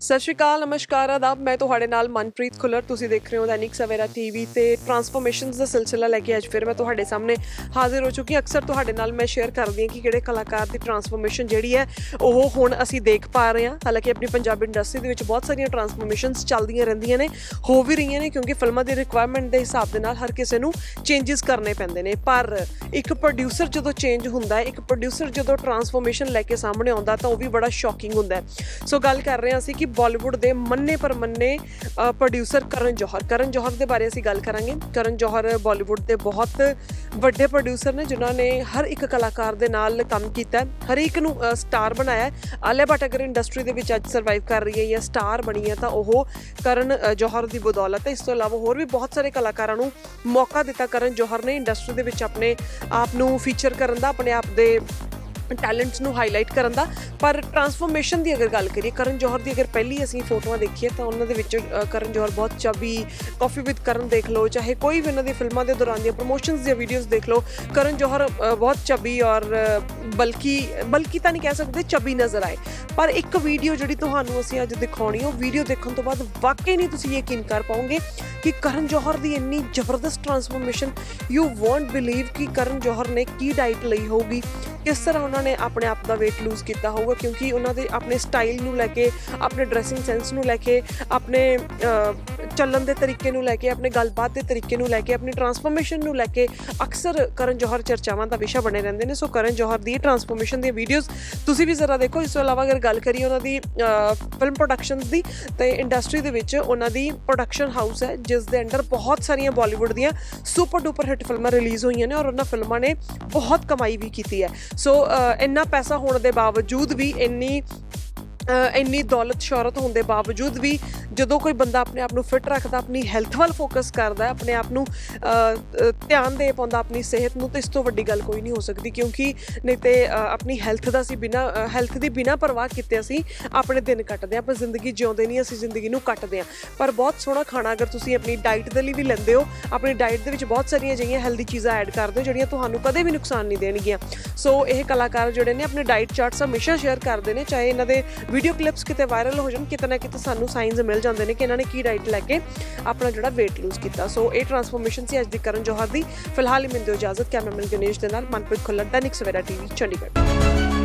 ਸਤਿ ਸ਼੍ਰੀ ਅਕਾਲ, ਨਮਸਕਾਰ, ਆਦਾਬ। ਮੈਂ ਤੁਹਾਡੇ ਨਾਲ ਮਨਪ੍ਰੀਤ ਖੁੱਲਰ। ਤੁਸੀਂ ਦੇਖ ਰਹੇ ਹੋ ਦੈਨਿਕ ਸਵੇਰਾ ਟੀਵੀ ਤੇ ਟਰਾਂਸਫਰਮੇਸ਼ਨਸ ਦਾ ਸਿਲਸਿਲਾ ਲੈ ਕੇ ਅੱਜ ਫਿਰ ਮੈਂ ਤੁਹਾਡੇ ਸਾਹਮਣੇ ਹਾਜ਼ਰ ਹੋ ਚੁੱਕੀ ਅਕਸਰ ਤੁਹਾਡੇ ਨਾਲ ਮੈਂ ਸ਼ੇਅਰ ਕਰਦੀ ਹਾਂ ਕਿ ਕਿਹੜੇ ਕਲਾਕਾਰ ਦੀ ਟਰਾਂਸਫਰਮੇਸ਼ਨ ਜਿਹੜੀ ਹੈ, ਉਹ ਹੁਣ ਅਸੀਂ ਦੇਖ ਪਾ ਰਹੇ ਹਾਂ। ਹਾਲਾਂਕਿ ਆਪਣੀ ਪੰਜਾਬੀ ਇੰਡਸਟਰੀ ਦੇ ਵਿੱਚ ਬਹੁਤ ਸਾਰੀਆਂ ਟਰਾਂਸਫਰਮੇਸ਼ਨਸ ਚੱਲਦੀਆਂ ਰਹਿੰਦੀਆਂ ਨੇ, ਹੋ ਵੀ ਰਹੀਆਂ ਨੇ, ਕਿਉਂਕਿ ਫਿਲਮਾਂ ਦੀ ਰਿਕੁਆਇਰਮੈਂਟ ਦੇ ਹਿਸਾਬ ਦੇ ਨਾਲ ਹਰ ਕਿਸੇ ਨੂੰ ਚੇਂजेस ਕਰਨੇ ਪੈਂਦੇ ਨੇ। ਪਰ ਇੱਕ ਪ੍ਰੋਡਿਊਸਰ ਜਦੋਂ ਚੇਂਜ ਹੁੰਦਾ ਹੈ, ਇੱਕ ਪ੍ਰੋਡਿਊਸਰ ਜਦੋਂ ਟਰਾਂਸਫਰਮੇਸ਼ਨ ਲੈ ਕੇ ਸਾਹਮਣੇ ਆਉਂਦਾ, ਤਾਂ ਉਹ ਵੀ ਬੜਾ ਸ਼ੌਕਿੰਗ ਹੁੰਦਾ ਹੈ। ਸੋ ਗੱਲ ਕਰ ਰਹੇ ਹਾਂ ਅਸੀਂ ਕਿ ਬਾਲੀਵੁੱਡ ਦੇ ਮੰਨੇ ਪਰ ਮੰਨੇ ਪ੍ਰੋਡਿਊਸਰ ਕਰਨ ਜੋਹਰ। ਕਰਨ ਜੋਹਰ ਦੇ ਬਾਰੇ ਅਸੀਂ ਗੱਲ ਕਰਾਂਗੇ। ਕਰਨ ਜੋਹਰ ਬਾਲੀਵੁੱਡ ਦੇ ਬਹੁਤ ਵੱਡੇ ਪ੍ਰੋਡਿਊਸਰ ਨੇ, ਜਿਨ੍ਹਾਂ ਨੇ ਹਰ ਇੱਕ ਕਲਾਕਾਰ ਦੇ ਨਾਲ ਕੰਮ ਕੀਤਾ ਹੈ। ਹਰ ਇੱਕ ਨੂੰ ਸਟਾਰ ਬਣਾਇਆ ਹੈ। ਆਲਿਆ ਭੱਟ ਅਗਰ ਇੰਡਸਟਰੀ ਦੇ ਵਿੱਚ ਅੱਜ ਸਰਵਾਈਵ ਕਰ ਰਹੀ ਹੈ ਜਾਂ ਸਟਾਰ ਬਣੀ ਹੈ, ਤਾਂ ਉਹ ਕਰਨ ਜੋਹਰ ਦੀ ਬਦੌਲਤ ਹੈ। ਇਸ ਤੋਂ ਇਲਾਵਾ ਹੋਰ ਵੀ ਬਹੁਤ ਸਾਰੇ ਕਲਾਕਾਰਾਂ ਨੂੰ ਮੌਕਾ ਦਿੱਤਾ ਕਰਨ ਜੋਹਰ ਨੇ। ਇੰਡਸਟਰੀ ਦੇ ਵਿੱਚ ਆਪਣੇ ਆਪ ਨੂੰ ਫੀਚਰ ਕਰਨ ਦਾ, ਆਪਣੇ ਆਪ ਦੇ ਟੈਲੈਂਟਸ ਨੂੰ ਹਾਈਲਾਈਟ ਕਰਨ ਦਾ। ਪਰ ਟਰਾਂਸਫਰਮੇਸ਼ਨ ਦੀ ਅਗਰ ਗੱਲ ਕਰੀਏ, ਕਰਨ ਜੋਹਰ ਦੀ ਅਗਰ ਪਹਿਲੀ ਅਸੀਂ ਫੋਟੋਆਂ ਦੇਖੀਏ, ਤਾਂ ਉਹਨਾਂ ਦੇ ਵਿੱਚ ਕਰਨ ਜੋਹਰ ਬਹੁਤ ਚਬੀ ਕਾਫੀ ਵਿਦ ਕਰਨ ਦੇਖ ਲਓ, ਚਾਹੇ ਕੋਈ ਵੀ ਉਹਨਾਂ ਦੀ ਫਿਲਮਾਂ ਦੇ ਦੌਰਾਨ ਦੀਆਂ ਪ੍ਰੋਮੋਸ਼ਨਸ ਦੀਆਂ ਵੀਡੀਓਜ਼ ਦੇਖ ਲਓ, ਕਰਨ ਜੋਹਰ ਬਹੁਤ ਚਬੀ ਔਰ ਬਲਕਿ ਬਲਕਿ ਤਾਂ ਨਹੀਂ ਕਹਿ ਸਕਦੇ ਚਬੀ ਨਜ਼ਰ ਆਏ। ਪਰ ਇੱਕ ਵੀਡੀਓ ਜਿਹੜੀ ਤੁਹਾਨੂੰ ਅਸੀਂ ਅੱਜ ਦਿਖਾਉਣੀ ਹੈ ਉਹ ਵੀਡੀਓ ਦੇਖਣ ਤੋਂ ਬਾਅਦ ਵਾਕਈ ਨਹੀਂ ਤੁਸੀਂ ਯਕੀਨ ਕਰ ਪਾਓਗੇ ਕਿ ਕਰਨ ਜੋਹਰ ਦੀ ਇੰਨੀ ਜ਼ਬਰਦਸਤ ਟਰਾਂਸਫਰਮੇਸ਼ਨ ਯੂ ਵੋਂਟ ਬਿਲੀਵ ਕਿ ਕਰਨ ਜੋਹਰ ਨੇ ਕੀ ਡਾਈਟ ਲਈ ਹੋਊਗੀ, ਕਿਸ ਤਰ੍ਹਾਂ ਉਹਨਾਂ ਨੇ ਆਪਣੇ ਆਪ ਦਾ weight lose ਕੀਤਾ ਹੋਊਗਾ ਕਿਉਂਕਿ ਉਹਨਾਂ ਦੇ ਆਪਣੇ ਸਟਾਈਲ ਨੂੰ ਲੈ ਕੇ, ਆਪਣੇ ਡਰੈਸਿੰਗ ਸੈਂਸ ਨੂੰ ਲੈ ਕੇ, ਆਪਣੇ ਚੱਲਣ ਦੇ ਤਰੀਕੇ ਨੂੰ ਲੈ ਕੇ, ਆਪਣੇ ਗੱਲਬਾਤ ਦੇ ਤਰੀਕੇ ਨੂੰ ਲੈ ਕੇ, ਆਪਣੀ ਟਰਾਂਸਫਰਮੇਸ਼ਨ ਨੂੰ ਲੈ ਕੇ ਅਕਸਰ ਕਰਨ ਜੋਹਰ ਚਰਚਾਵਾਂ ਦਾ ਵਿਸ਼ਾ ਬਣੇ ਰਹਿੰਦੇ ਨੇ। ਸੋ ਕਰਨ ਜੋਹਰ ਦੀ ਟਰਾਂਸਫਰਮੇਸ਼ਨ ਦੀਆਂ ਵੀਡੀਓਜ਼ ਤੁਸੀਂ ਵੀ ਜ਼ਰਾ ਦੇਖੋ। ਇਸ ਤੋਂ ਇਲਾਵਾ ਅਗਰ ਗੱਲ ਕਰੀਏ ਉਹਨਾਂ ਦੀ ਫਿਲਮ ਪ੍ਰੋਡਕਸ਼ਨਸ ਦੀ, ਤੇ ਇੰਡਸਟਰੀ ਦੇ ਵਿੱਚ ਉਹਨਾਂ ਦੀ ਪ੍ਰੋਡਕਸ਼ਨ ਹਾਊਸ ਹੈ, ਜਿਸ ਦੇ ਅੰਡਰ ਬਹੁਤ ਸਾਰੀਆਂ ਬਾਲੀਵੁੱਡ ਦੀਆਂ ਸੁਪਰ ਡੂਪਰ ਹਿੱਟ ਫਿਲਮਾਂ ਰਿਲੀਜ਼ ਹੋਈਆਂ ਨੇ ਔਰ ਉਹਨਾਂ ਫਿਲਮਾਂ ਨੇ ਬਹੁਤ ਕਮਾਈ ਵੀ ਕੀਤੀ ਹੈ। ਸੋ ਇੰਨਾ ਪੈਸਾ ਹੋਣ ਦੇ ਬਾਵਜੂਦ ਵੀ ਇੰਨੀ ਇੰਨੀ ਦੌਲਤ ਸ਼ੌਹਰਤ ਹੋਣ ਦੇ ਬਾਵਜੂਦ ਵੀ ਜਦੋਂ ਕੋਈ ਬੰਦਾ ਆਪਣੇ ਆਪ ਨੂੰ ਫਿਟ ਰੱਖਦਾ, ਆਪਣੀ ਹੈਲਥ ਵੱਲ ਫੋਕਸ ਕਰਦਾ, ਆਪਣੇ ਆਪ ਨੂੰ ਧਿਆਨ ਦੇ ਪਾਉਂਦਾ, ਆਪਣੀ ਸਿਹਤ ਨੂੰ, ਤਾਂ ਇਸ ਤੋਂ ਵੱਡੀ ਗੱਲ ਕੋਈ ਨਹੀਂ ਹੋ ਸਕਦੀ ਕਿਉਂਕਿ ਨਹੀਂ ਤੇ ਆਪਣੀ ਹੈਲਥ ਦਾ ਅਸੀਂ ਬਿਨਾ ਹੈਲਥ ਦੀ ਬਿਨਾ ਪਰਵਾਹ ਕੀਤੇ ਅਸੀਂ ਆਪਣੇ ਦਿਨ ਕੱਟਦੇ ਹਾਂ, ਆਪਾਂ ਜ਼ਿੰਦਗੀ ਜਿਉਂਦੇ ਨਹੀਂ, ਅਸੀਂ ਜ਼ਿੰਦਗੀ ਨੂੰ ਕੱਟਦੇ ਹਾਂ। ਪਰ ਬਹੁਤ ਸੋਹਣਾ ਖਾਣਾ ਅਗਰ ਤੁਸੀਂ ਆਪਣੀ ਡਾਈਟ ਦੇ ਲਈ ਵੀ ਲੈਂਦੇ ਹੋ, ਆਪਣੀ ਡਾਈਟ ਦੇ ਵਿੱਚ ਬਹੁਤ ਸਾਰੀਆਂ ਅਜਿਹੀਆਂ ਹੈਲਦੀ ਚੀਜ਼ਾਂ ਐਡ ਕਰਦੇ ਹੋ, ਜਿਹੜੀਆਂ ਤੁਹਾਨੂੰ ਕਦੇ ਵੀ ਨੁਕਸਾਨ ਨਹੀਂ ਦੇਣਗੀਆਂ। ਸੋ ਇਹ ਕਲਾਕਾਰ ਜਿਹੜੇ ਨੇ, ਆਪਣੇ ਡਾਈਟ ਚਾਰਟਸ ਹਮੇਸ਼ਾ ਸ਼ੇਅਰ ਕਰਦੇ ਨੇ, ਚਾਹੇ ਇਹਨਾਂ ਦੇ ਵੀਡੀਓ ਕਲਿੱਪਸ ਕਿਤੇ ਵਾਇਰਲ ਹੋ ਜਾਣ, ਕਿਤੇ ਨਾ ਕਿਤੇ ਸਾਨੂੰ ਸਾਈਨਸ ਮਿਲ ਜਾਂਦੇ ਨੇ ਕਿ ਇਹਨਾਂ ਨੇ ਕੀ ਡਾਈਟ ਲੈ ਕੇ ਆਪਣਾ ਜਿਹੜਾ weight lose ਕੀਤਾ। ਸੋ ਇਹ ਟਰਾਂਸਫਰਮੇਸ਼ਨ ਸੀ ਅੱਜ ਦੀ ਕਰਨ ਜੋਹਰ ਦੀ। ਫਿਲਹਾਲ ਹੀ ਮੈਨੂੰ ਦਿਓ ਇਜਾਜ਼ਤ ਕੈਮਰਾਮੈਨ ਗਣੇਸ਼ ਦੇ ਨਾਲ, ਮਨਪ੍ਰੀਤ ਖੁੱਲਰ, ਦੈਨਿਕ ਸਵੇਰਾ ਟੀਵੀ, ਚੰਡੀਗੜ੍ਹ।